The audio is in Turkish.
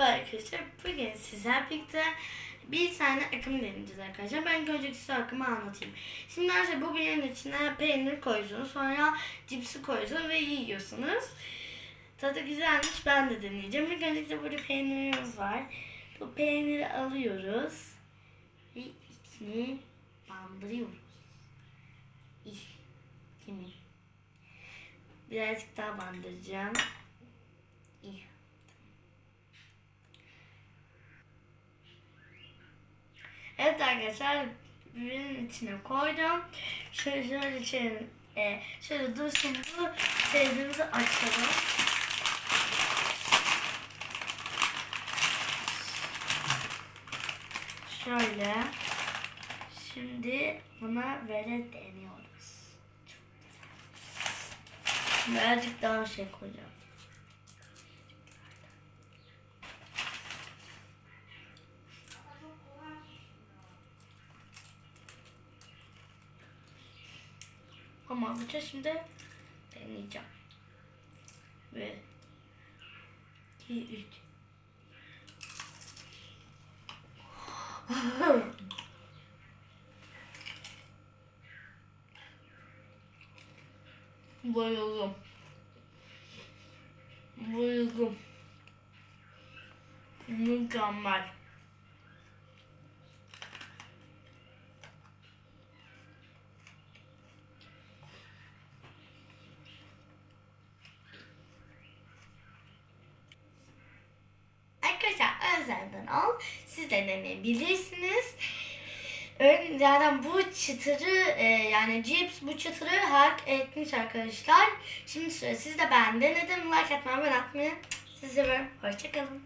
Merhaba arkadaşlar. Bugün sizler birlikte bir tane akım deneyeceğiz arkadaşlar. Ben önce size akımı anlatayım. Şimdi arkadaşlar bu birinin içine peynir koyuyorsunuz. Sonra cipsi koyuyorsunuz ve yiyorsunuz. Tadı güzelmiş. Ben de deneyeceğim. İlk öncelikle burada peynirimiz var. Bu peyniri alıyoruz. Ve içine bandırıyoruz. İh. Kimi? Birazcık daha bandıracağım. İyi. Evet arkadaşlar birbirinin içine koydum. Şöyle şöyle şöyle, e, şöyle dursun bu teyzemizi açalım. Şöyle. Şimdi buna böyle deniyoruz. Birazcık daha şey koyacağım. Ama bu şimdi deneyeceğim. Ve 2 3 Bayıldım. Bayıldım. Mükemmel. Arkadaşlar özelden al. Siz de deneyebilirsiniz. Zaten bu çıtırı e, yani cips bu çıtırı hak etmiş arkadaşlar. Şimdi sıra sizde ben denedim. Like atmayı, ben atmayı. Sizi seviyorum. Hoşçakalın.